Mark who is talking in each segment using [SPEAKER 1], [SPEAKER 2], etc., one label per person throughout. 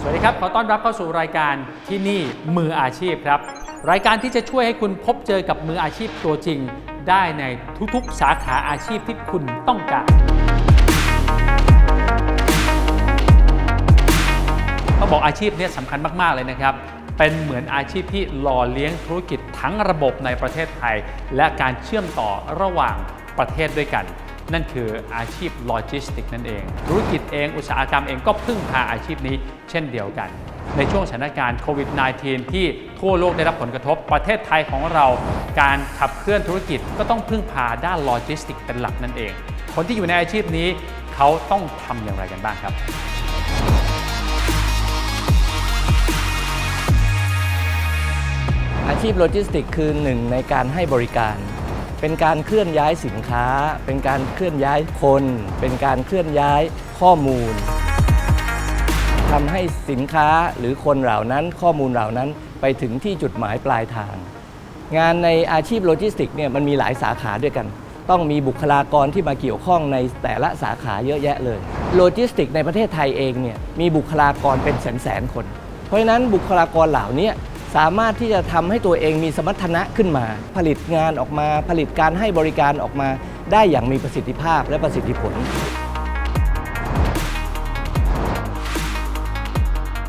[SPEAKER 1] สวัสดีครับ ขอต้อนรับเข้าสู่รายการที่นี่มืออาชีพครับ รายการที่จะช่วยให้คุณพบเจอกับมืออาชีพตัวจริง ได้ในทุกๆ สาขาอาชีพที่คุณต้องการต้องบอกอาชีพนี้สำคัญมาก ๆ เลยนะครับ เป็นเหมือนอาชีพที่หล่อเลี้ยงธุรกิจทั้งระบบในประเทศไทย และการเชื่อมต่อระหว่างประเทศด้วยกัน นั่นคืออาชีพโลจิสติกนั่นเอง ธุรกิจเองอุตสาหกรรมเองก็พึ่งพาอาชีพนี้เช่นเดียวกัน ในช่วงสถานการณ์โควิด -19 ที่ทั่วโลกได้รับผลกระทบประเทศไทยของเรา การขับเคลื่อนธุรกิจก็ต้องพึ่งพาด้านโลจิสติกเป็นหลักนั่นเอง คนที่อยู่ในอาชีพนี้เขาต้องทำอย่างไรกันบ้างครับ
[SPEAKER 2] อาชีพโลจิสติกคือหนึ่งในการให้บริการ เป็นการเคลื่อนย้ายสินค้า เป็นการเคลื่อนย้ายคน เป็นการเคลื่อนย้ายข้อมูลทำให้สินค้าหรือคนเหล่านั้นข้อมูลเหล่านั้นไปถึงที่จุดหมายปลายทาง งานในอาชีพโลจิสติกเนี่ยมันมีหลายสาขาด้วยกัน ต้องมีบุคลากรที่มาเกี่ยวข้องในแต่ละสาขาเยอะแยะเลยโลจิสติกในประเทศไทยเองเนี่ยมีบุคลากรเป็นแสนแสนๆคน เพราะฉะนั้นบุคลากรเหล่านี้ สามารถที่จะทำให้ตัวเองมีสมรรถนะขึ้นมา ผลิตงานออกมาผลิตการให้บริการออกมาได้อย่างมีประสิทธิภาพและประสิทธิผล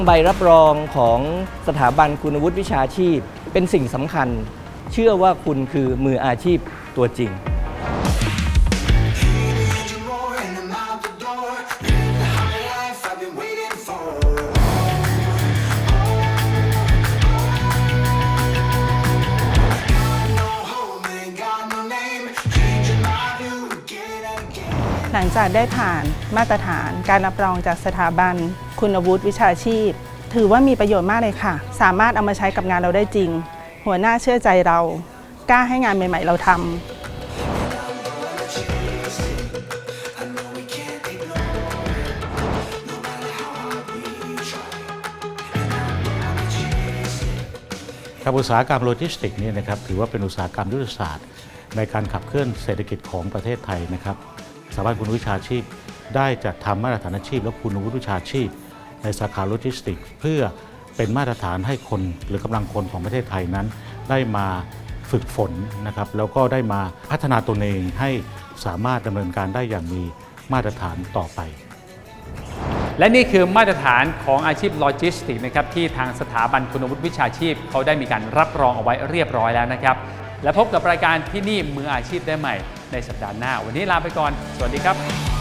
[SPEAKER 2] ใบรับรองของสถาบันคุณวุฒิวิชาชีพ เป็นสิ่งสำคัญ เชื่อว่าคุณคือมืออาชีพตัวจริง
[SPEAKER 3] หลังจากได้ผ่านมาตรฐานการรับรองจากสถาบัน คุณวุฒิวิชาชีพ ถือว่ามีประโยชน์มากเลยค่ะ สามารถเอามาใช้กับงานเราได้จริง หัวหน้าเชื่อใจเรา กล้าให้งานใหม่ ๆ เราทำ
[SPEAKER 4] ครับอุตสาหกรรมโลจิสติกส์นี่นะครับถือว่าเป็นอุตสาหกรรมยุทธศาสตร์ ในการขับเคลื่อนเศรษฐกิจของประเทศไทยนะครับาบันคุณวุฒิวิชาชีพ ได้จัดทำมาตรฐานอาชีพ และคุณวุฒิวิชาชีพ ในสาขาโลจิสติกส์เพื่อเป็นมาตรฐานให้คนหรือกำลังคนของประเทศไทยนั้น ได้มาฝึกฝนนะครับแล้วก็ได้มาพัฒนาตนเองให้สามารถดำเนินการได้อย่างมีมาตรฐานต่อไป
[SPEAKER 1] และนี่คือมาตรฐานของอาชีพโลจิสติกส์นะครับที่ทางสถาบันคุณวุฒิวิชาชีพ เขาได้มีการรับรองเอาไว้เรียบร้อยแล้วนะครับ และพบกับรายการที่นี่มืออาชีพได้ใหม่ ในสัปดาห์หน้า วันนี้ลาไปก่อน สวัสดีครับ